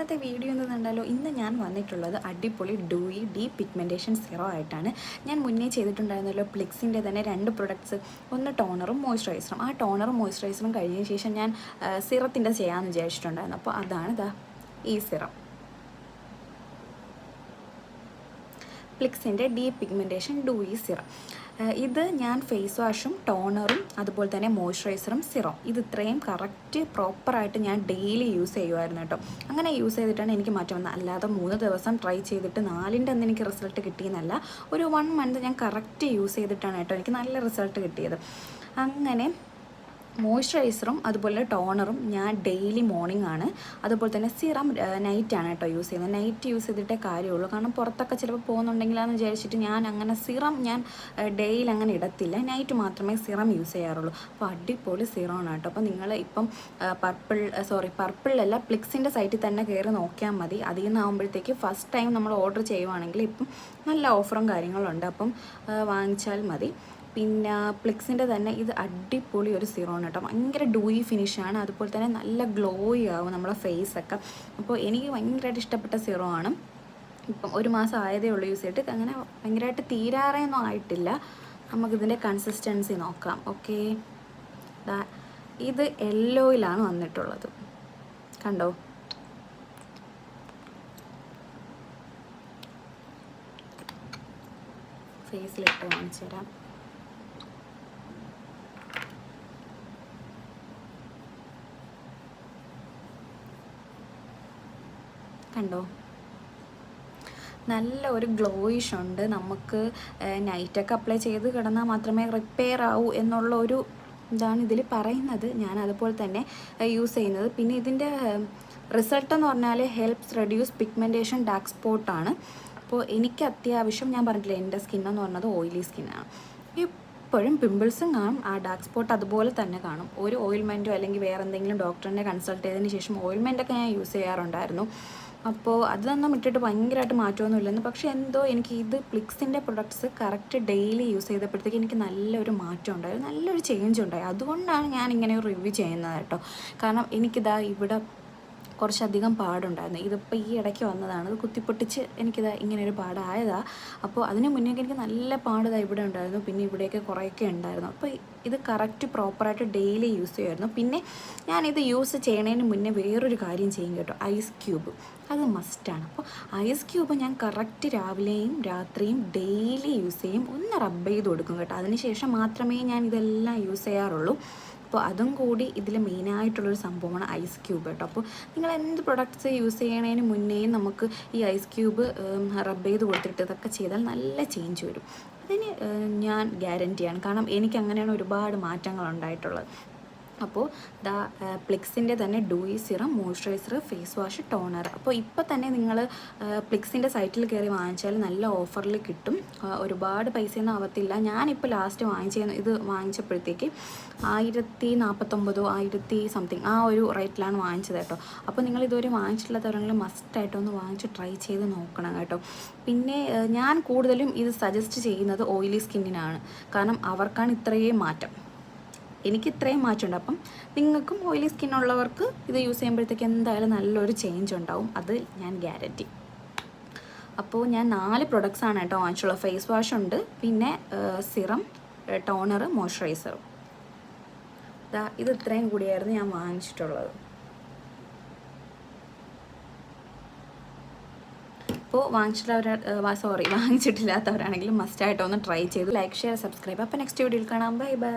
ഇന്നത്തെ വീഡിയോ എന്ന് കണ്ടാലോ? ഇന്ന് ഞാൻ വന്നിട്ടുള്ളത് അടിപൊളി ഡൂയി ഡീ പിഗ്മെന്റേഷൻ സീറോ ആയിട്ടാണ്. ഞാൻ മുന്നേ ചെയ്തിട്ടുണ്ടായിരുന്നല്ലോ പ്ലിക്സിന്റെ തന്നെ രണ്ട് പ്രൊഡക്ട്സ് ഒന്ന് ടോണറും മോയ്സ്ചറൈസറും ആ ടോണറും മോയ്സ്ചറൈസറും കഴിഞ്ഞ ശേഷം ഞാൻ സിറത്തിന്റെ ചെയ്യാമെന്ന് വിചാരിച്ചിട്ടുണ്ടായിരുന്നു. അപ്പോൾ അതാണ് ഇതാ ഈ സിറം. പ്ലിക്സിന്റെ ഡീ പിഗ്മെന്റേഷൻ ഡൂയി സിറം ഇത് ഞാൻ ഫേസ് വാഷും ടോണറും അതുപോലെ തന്നെ മോയ്സ്ചറൈസറും സിറം ഇത് ഇത്രയും കറക്റ്റ് പ്രോപ്പറായിട്ട് ഞാൻ ഡെയിലി യൂസ് ചെയ്യുമായിരുന്നു കേട്ടോ. അങ്ങനെ യൂസ് ചെയ്തിട്ടാണ് എനിക്ക് മാറ്റം വന്നത്. അല്ലാതെ മൂന്ന് ദിവസം ട്രൈ ചെയ്തിട്ട് നാലിന്റെ അന്ന് എനിക്ക് റിസൾട്ട് കിട്ടിയെന്നല്ല. ഒരു വൺ മന്ത് ഞാൻ കറക്റ്റ് യൂസ് ചെയ്തിട്ടാണ് കേട്ടോ എനിക്ക് നല്ല റിസൾട്ട് കിട്ടിയത്. അങ്ങനെ മോയ്സ്ചറൈസറും അതുപോലെ ടോണറും ഞാൻ ഡെയിലി മോർണിംഗ് ആണ്. അതുപോലെ തന്നെ സിറം നൈറ്റ് ആണ് കേട്ടോ യൂസ് ചെയ്യുന്നത്. നൈറ്റ് യൂസ് ചെയ്തിട്ടേ കാര്യമുള്ളൂ. കാരണം പുറത്തൊക്കെ ചിലപ്പോൾ പോകുന്നുണ്ടെങ്കിലാന്ന് വിചാരിച്ചിട്ട് ഞാൻ അങ്ങനെ സിറം ഞാൻ ഡെയിലി അങ്ങനെ ഇടത്തില്ല. നൈറ്റ് മാത്രമേ സിറം യൂസ് ചെയ്യാറുള്ളൂ. അപ്പോൾ അടിപൊളി സിറമാണ് കേട്ടോ. അപ്പോൾ നിങ്ങൾ ഇപ്പം പർപ്പിൾ സോറി പർപ്പിളിലല്ല പ്ലിക്സിന്റെ സൈറ്റിൽ തന്നെ കയറി നോക്കിയാൽ മതി. അതിൽ നിന്നാകുമ്പോഴത്തേക്ക് ഫസ്റ്റ് ടൈം നമ്മൾ ഓർഡർ ചെയ്യുവാണെങ്കിൽ ഇപ്പം നല്ല ഓഫറും കാര്യങ്ങളുണ്ട് അപ്പം വാങ്ങിച്ചാൽ മതി. പിന്നെ പ്ലിക്സിന്റെ തന്നെ ഇത് അടിപൊളി ഒരു സീറോണ് കേട്ടോ. ഭയങ്കര ഡൂയി ഫിനിഷാണ് അതുപോലെ തന്നെ നല്ല ഗ്ലോയി ആവും നമ്മുടെ ഫേസൊക്കെ അപ്പോൾ എനിക്ക് ഭയങ്കരമായിട്ട് ഇഷ്ടപ്പെട്ട സീറോ ആണ് ഇപ്പം ഒരു മാസം ആയതേ ഉള്ളൂ യൂസ് ചെയ്തിട്ട്. അങ്ങനെ ഭയങ്കരമായിട്ട് തീരാറേയൊന്നും ആയിട്ടില്ല. നമുക്കിതിന്റെ കൺസിസ്റ്റൻസി നോക്കാം. ഓക്കെ ഇത് യെല്ലോയിലാണ് വന്നിട്ടുള്ളത്. കണ്ടോ? ഫേസിലിട്ട് കാണിച്ചു തരാം കണ്ടോ? നല്ല ഒരു ഗ്ലോയിഷ് ഉണ്ട്. നമുക്ക് നൈറ്റൊക്കെ അപ്ലൈ ചെയ്ത് കിടന്നാൽ മാത്രമേ റിപ്പയർ ആവൂ എന്നുള്ള ഒരു ഇതാണ് ഇതിൽ പറയുന്നത്. ഞാൻ അതുപോലെ തന്നെ യൂസ് ചെയ്യുന്നത്. പിന്നെ ഇതിന്റെ റിസൾട്ട് എന്ന് പറഞ്ഞാൽ ഹെൽപ്സ് റെഡ്യൂസ് പിഗ്മെന്റേഷൻ ഡാർക്ക് സ്പോട്ടാണ് അപ്പോൾ എനിക്ക് അത്യാവശ്യം ഞാൻ പറഞ്ഞിട്ടില്ല എന്റെ സ്കിൻ സ്കിന്നെന്ന് പറഞ്ഞത് ഓയിലി സ്കിന്നാണ് എപ്പോഴും പിമ്പിൾസും കാണും. ആ ഡാർക്ക് സ്പോട്ട് അതുപോലെ തന്നെ കാണും. ഒരു ഓയിൽമെന്റോ അല്ലെങ്കിൽ വേറെ എന്തെങ്കിലും ഡോക്ടറിനെ കൺസൾട്ട് ചെയ്തതിന് ശേഷം ഓയിൽമെന്റൊക്കെ ഞാൻ യൂസ് ചെയ്യാറുണ്ടായിരുന്നു. അപ്പോൾ അതൊന്നും ഇട്ടിട്ട് ഭയങ്കരമായിട്ട് മാറ്റമൊന്നുമില്ലെന്ന്. പക്ഷേ എന്തോ എനിക്ക് ഇത് പ്ലിക്സിന്റെ പ്രൊഡക്ട്സ് കറക്റ്റ് ഡെയിലി യൂസ് ചെയ്തപ്പോഴത്തേക്ക് എനിക്ക് നല്ലൊരു മാറ്റം ഉണ്ടായി നല്ലൊരു ചേഞ്ച് ഉണ്ടായി. അതുകൊണ്ടാണ് ഞാൻ ഇങ്ങനെ റിവ്യൂ ചെയ്യുന്നത് കേട്ടോ. കാരണം എനിക്കിതാ ഇവിടെ കുറച്ചധികം പാടുണ്ടായിരുന്നു. ഇതിപ്പോൾ ഈ ഇടയ്ക്ക് വന്നതാണ്. ഇത് കുത്തിപ്പൊട്ടിച്ച് എനിക്കിത് ഇങ്ങനെ ഒരു പാടായതാ. അപ്പോൾ അതിന് മുന്നേ എനിക്ക് നല്ല പാട് ഇവിടെ ഉണ്ടായിരുന്നു. പിന്നെ ഇവിടെയൊക്കെ കുറേയൊക്കെ ഉണ്ടായിരുന്നു. അപ്പോൾ ഇത് കറക്റ്റ് പ്രോപ്പറായിട്ട് ഡെയിലി യൂസ് ചെയ്യുമായിരുന്നു. പിന്നെ ഞാനിത് യൂസ് ചെയ്യണതിന് മുന്നേ വേറൊരു കാര്യം ചെയ്യും കേട്ടോ. Ice cube. അത് മസ്റ്റാണ് അപ്പോൾ ഐസ് ക്യൂബ് ഞാൻ കറക്റ്റ് രാവിലെയും രാത്രിയും ഡെയിലി യൂസ് ചെയ്യും. ഒന്ന് റബ്ബ് ചെയ്ത് കൊടുക്കും കേട്ടോ. അതിന് മാത്രമേ ഞാൻ ഇതെല്ലാം യൂസ് ചെയ്യാറുള്ളൂ. അപ്പോൾ അതും കൂടി ഇതിൽ മെയിനായിട്ടുള്ളൊരു സംഭവമാണ് ഐസ് ക്യൂബ് കേട്ടോ. അപ്പോൾ നിങ്ങൾ എന്ത് പ്രൊഡക്ട്സ് യൂസ് ചെയ്യണതിന് മുന്നേ നമുക്ക് ഈ ഐസ് ക്യൂബ് റബ്ബ് ചെയ്ത് കൊടുത്തിട്ട് ഇതൊക്കെ ചെയ്താൽ നല്ല ചേഞ്ച് വരും. അതിന് ഞാൻ ഗ്യാരന്റിയാണ് കാരണം എനിക്ക് അങ്ങനെയാണ് ഒരുപാട് മാറ്റങ്ങൾ ഉണ്ടായിട്ടുള്ളത് അപ്പോൾ ദ പ്ലിക്സിന്റെ തന്നെ dewy serum moisturiser face wash toner അപ്പോൾ ഇപ്പോൾ തന്നെ നിങ്ങൾ പ്ലിക്സിന്റെ സൈറ്റിൽ കയറി വാങ്ങിച്ചാൽ നല്ല ഓഫറിൽ കിട്ടും. ഒരുപാട് പൈസയൊന്നും ആവത്തില്ല. ഞാനിപ്പോൾ ലാസ്റ്റ് വാങ്ങിച്ച ഇത് വാങ്ങിച്ചപ്പോഴത്തേക്ക് ആയിരത്തി നാൽപ്പത്തൊമ്പതോ ആയിരത്തി സംതിങ് ആ ഒരു റേറ്റിലാണ് വാങ്ങിച്ചത് കേട്ടോ. അപ്പോൾ നിങ്ങൾ ഇതുവരെ വാങ്ങിച്ചിട്ടില്ലാത്തവരെങ്കിലും മസ്റ്റായിട്ട് ഒന്ന് വാങ്ങിച്ച് ട്രൈ ചെയ്ത് നോക്കണം കേട്ടോ. പിന്നെ ഞാൻ കൂടുതലും ഇത് സജസ്റ്റ് ചെയ്യുന്നത് ഓയിലി സ്കിന്നിനാണ് കാരണം അവർക്കാണ് ഇത്രയേ മാറ്റം. എനിക്ക് ഇത്രയും മാറ്റമുണ്ട് അപ്പം നിങ്ങൾക്കും ഓയിലി സ്കിൻ ഉള്ളവർക്ക് ഇത് യൂസ് ചെയ്യുമ്പോഴത്തേക്ക് എന്തായാലും നല്ലൊരു ചേഞ്ച് ഉണ്ടാവും. അത് ഞാൻ ഗ്യാരറ്റി അപ്പോൾ ഞാൻ നാല് പ്രൊഡക്ട്സ് ആണ് കേട്ടോ വാങ്ങിച്ചുള്ള. ഫേസ് വാഷ് ഉണ്ട് പിന്നെ സിറം ടോണർ മോയ്സ്ചറൈസറും ഇത് ഇത്രയും കൂടിയായിരുന്നു ഞാൻ വാങ്ങിച്ചിട്ടുള്ളത്. അപ്പോൾ വാങ്ങിച്ചിട്ടുള്ളവർ സോറി വാങ്ങിച്ചിട്ടില്ലാത്തവരാണെങ്കിലും മസ്റ്റായിട്ട് ഒന്ന് ട്രൈ ചെയ്ത് ലൈക്ക് ഷെയർ സബ്സ്ക്രൈബ് അപ്പോൾ നെക്സ്റ്റ് വീഡിയോയിൽ കാണാം. Bye bye